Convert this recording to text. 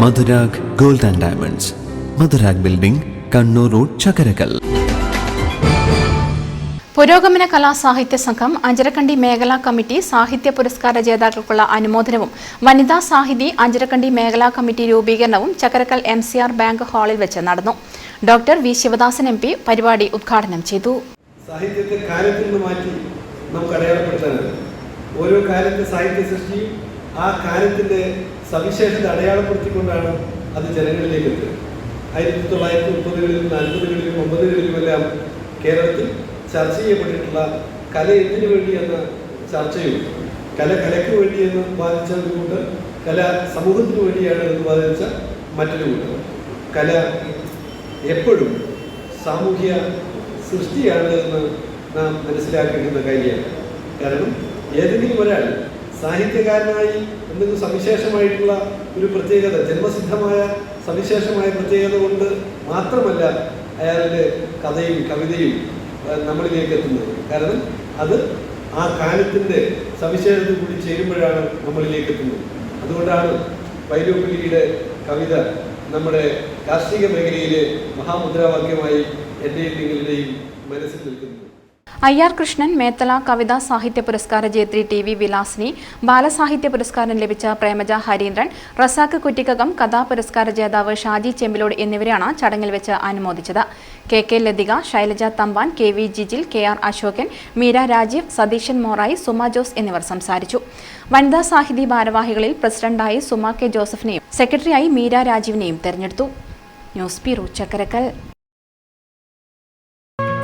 Madhurag gold and diamonds. Madhurag building Kannur road Chakkarakkal Purogamana Kala Sahitya സംഘം അഞ്ചരക്കണ്ടി മേഖലാ committee സാഹിത്യ പുരസ്കാര ജേതാക്കൾക്കുള്ള അനുമോദനവും വനിതാ സാഹിതി അഞ്ചരക്കണ്ടി മേഖലാ കമ്മിറ്റി രൂപീകരണവും Chakkarakkal M C R bank ഹാളിൽ വെച്ച് നടന്നു. Doctor V Sivadasan M P പരിപാടി ഉദ്ഘാടനം ചെയ്തു. സാഹിത്യത്തെ കാലത്തിൽ നിന്ന് മാറ്റി നമുക്ക് അടയാളപ്പെടുത്താനാണ് ഓരോ കാലത്തെ സാഹിത്യ സൃഷ്ടിയും ആ സവിശേഷത അടയാളപ്പെടുത്തിക്കൊണ്ടാണ് അത് ജനങ്ങളിലേക്ക് എത്തുന്നത് ആയിരത്തി തൊള്ളായിരത്തി മുപ്പതുകളിലും നാൽപ്പതുകളിലും ഒമ്പതുകളിലുമെല്ലാം കേരളത്തിൽ ചർച്ച ചെയ്യപ്പെട്ടിട്ടുള്ള കല എന്തിനു വേണ്ടി എന്ന ചർച്ചയും കല കലയ്ക്ക് വേണ്ടി എന്ന് വാദിച്ച ഒരു കൂട്ടർ കല സമൂഹത്തിന് വേണ്ടിയാണ് എന്ന് വാദിച്ച മറ്റൊരു കൂട്ടർ. കല എപ്പോഴും സാമൂഹ്യ സൃഷ്ടിയാണ് എന്ന് നാം മനസ്സിലാക്കേണ്ടുന്ന കാര്യമാണ്. കാരണം ഏതെങ്കിലും ഒരാൾ സാഹിത്യകാരനായി എന്തെങ്കിലും സവിശേഷമായിട്ടുള്ള ഒരു പ്രത്യേകത ജന്മസിദ്ധമായ സവിശേഷമായ പ്രത്യേകത കൊണ്ട് മാത്രമല്ല അയാളുടെ കഥയും കവിതയും നമ്മളിലേക്ക് എത്തുന്നത്. കാരണം അത് ആ കാലത്തിന്റെ സവിശേഷത കൂടി ചേരുമ്പോഴാണ് നമ്മളിലേക്ക് എത്തുന്നത്. അതുകൊണ്ടാണ് വൈലോപ്പിള്ളിയുടെ കവിത നമ്മുടെ കാർഷിക മേഖലയിലെ മഹാമുദ്രാവാക്യമായി എന്റെയും നിങ്ങളുടെയും മനസ്സിൽ നിൽക്കുന്നത്. ഐ ആർ കൃഷ്ണൻ മേത്തല കവിതാ സാഹിത്യ പുരസ്കാര ജേത്രി ടി വി വിലാസിനി ബാലസാഹിത്യ പുരസ്കാരം ലഭിച്ച പ്രേമജ ഹരീന്ദ്രൻ റസാക്ക് കുറ്റിക്കകം കഥാ പുരസ്കാര ജേതാവ് ഷാജി ചെമ്പിലോട് എന്നിവരെയാണ് ചടങ്ങിൽ വെച്ച് അനുമോദിച്ചത്. K K Lathika Shailaja Thampan K V Jijil K R Asokan Meera Rajeev Satheesan Morayi Suma Jose എന്നിവർ സംസാരിച്ചു. വനിതാ സാഹിതി ഭാരവാഹികളിൽ പ്രസിഡന്റായി സുമ കെ ജോസഫിനെയും സെക്രട്ടറിയായി മീര രാജീവിനെയും തെരഞ്ഞെടുത്തു. News bureau Chakkarakkal.